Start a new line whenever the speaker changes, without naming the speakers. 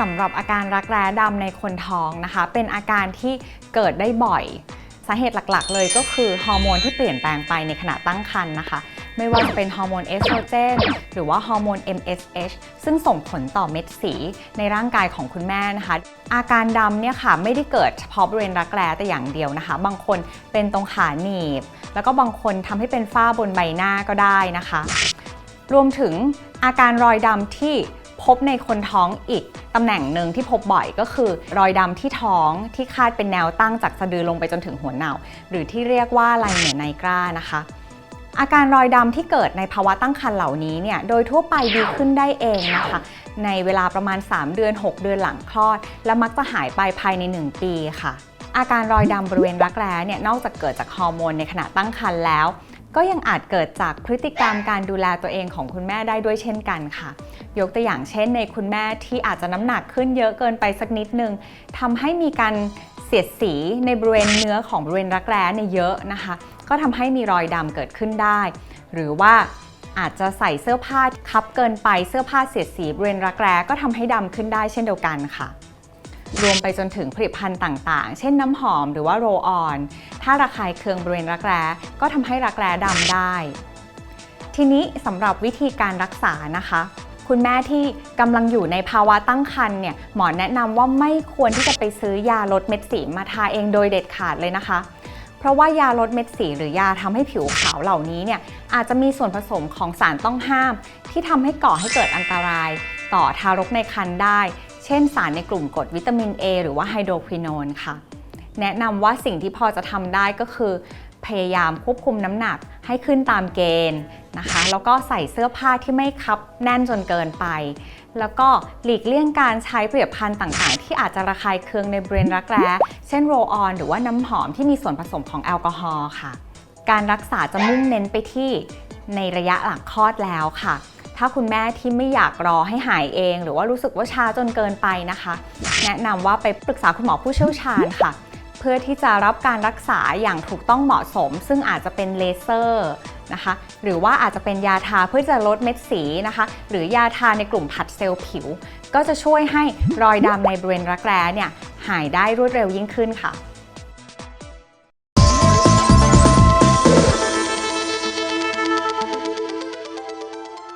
สำหรับอาการรักแร้ดำในคนท้องนะคะ เป็นอาการที่เกิดได้บ่อย สาเหตุหลักๆ เลยก็คือฮอร์โมนที่เปลี่ยนแปลงไปในขณะตั้งครรภ์นะคะ ไม่ว่าจะเป็นฮอร์โมนเอสโตรเจนหรือว่าฮอร์โมน MSH ซึ่งส่งผลต่อเม็ดสีในร่างกายของคุณแม่นะคะ อาการดำเนี่ยค่ะไม่ได้เกิดเฉพาะบริเวณรักแร้แต่อย่างเดียวนะคะ บางคนเป็นตรงขาหนีบ แล้วก็บางคนทำให้เป็นฝ้าบนใบหน้าก็ได้นะคะ รวมถึงอาการรอยดำที่ พบในคนท้องอีกตำแหน่งหนึ่งที่พบบ่อยก็คือ รอยดำที่ท้องที่คาดเป็นแนวตั้งจากสะดือลงไปจนถึงหัวเน่าหรือที่เรียกว่าไลเหนียไนกรานะคะ อาการรอยดำที่เกิดในภาวะตั้งครรภ์เหล่านี้เนี่ยโดยทั่วไปดีขึ้นได้เองนะคะ ในเวลาประมาณ 3 เดือน 6 เดือนหลังคลอด และมักจะหายไปภายใน 1 ปีค่ะ อาการรอยดำบริเวณรักแร้เนี่ยนอกจากเกิดจากฮอร์โมนในขณะตั้งครรภ์แล้ว ก็ยังอาจเกิดจากพฤติกรรมการดูแลตัวเองของคุณแม่ได้ด้วยเช่นกันค่ะ ยกตัวอย่างเช่นในคุณแม่ที่อาจจะน้ำหนักขึ้นเยอะเกินไปสักนิดนึงทำให้มีการเสียดสีในบริเวณเนื้อของบริเวณรักแร้เนี่ยเยอะนะคะ ก็ทำให้มีรอยดำเกิดขึ้นได้ หรือว่าอาจจะใส่เสื้อผ้าคับเกินไปเสื้อผ้าเสียดสีบริเวณรักแร้ก็ทำให้ดำขึ้นได้เช่นเดียวกันค่ะ รวมไปจนถึงผลิตภัณฑ์ต่างๆ เช่นน้ำหอมหรือว่าโรออน ถ้าระคายเคืองบริเวณรักแร้ก็ทำให้รักแร้ดำได้ ทีนี้สำหรับวิธีการรักษานะคะ คุณแม่ที่กำลังอยู่ในภาวะตั้งครรภ์เนี่ยหมอแนะนำว่าไม่ควรที่จะไปซื้อยาลดเม็ดสีมาทาเองโดยเด็ดขาดเลยนะคะเพราะว่ายาลดเม็ดสีหรือยาทำให้ผิวขาวเหล่านี้เนี่ยอาจจะมีส่วนผสมของสารต้องห้าม ที่ทำให้ก่อให้เกิดอันตราย ต่อทารกในครรภ์ได้ ช่นสารในกลุ่มกรดวิตามิน A หรือว่าไฮโดรควินอนค่ะ แนะนำว่าสิ่งที่พอจะทำได้ก็คือ พยายามควบคุมน้ำหนักให้ขึ้นตามเกณฑ์นะคะ แล้วก็ใส่เสื้อผ้าที่ไม่คับแน่นจนเกินไป แล้วก็หลีกเลี่ยงการใช้ผลิตภัณฑ์ต่างๆ ที่อาจจะระคายเคืองในบริเวณรักแร้ เช่นโรออนหรือว่าน้ำหอมที่มีส่วนผสมของแอลกอฮอล์ค่ะ การรักษาจะมุ่งเน้นไปที่ในระยะหลังคลอดแล้วค่ะ ถ้าคุณแม่ที่ไม่อยากรอให้หายเอง หรือว่ารู้สึกว่าช้าจนเกินไปนะคะ แนะนำว่าไปปรึกษาคุณหมอผู้เชี่ยวชาญค่ะ เพื่อที่จะรับการรักษาอย่างถูกต้องเหมาะสม ซึ่งอาจจะเป็นเลเซอร์นะคะหรือว่าอาจจะเป็นยาทาเพื่อจะลดเม็ดสีนะคะ หรือยาทาในกลุ่มผัดเซลล์ผิว ก็จะช่วยให้รอยดำในบริเวณรักแร้เนี่ยหายได้รวดเร็วยิ่งขึ้นค่ะ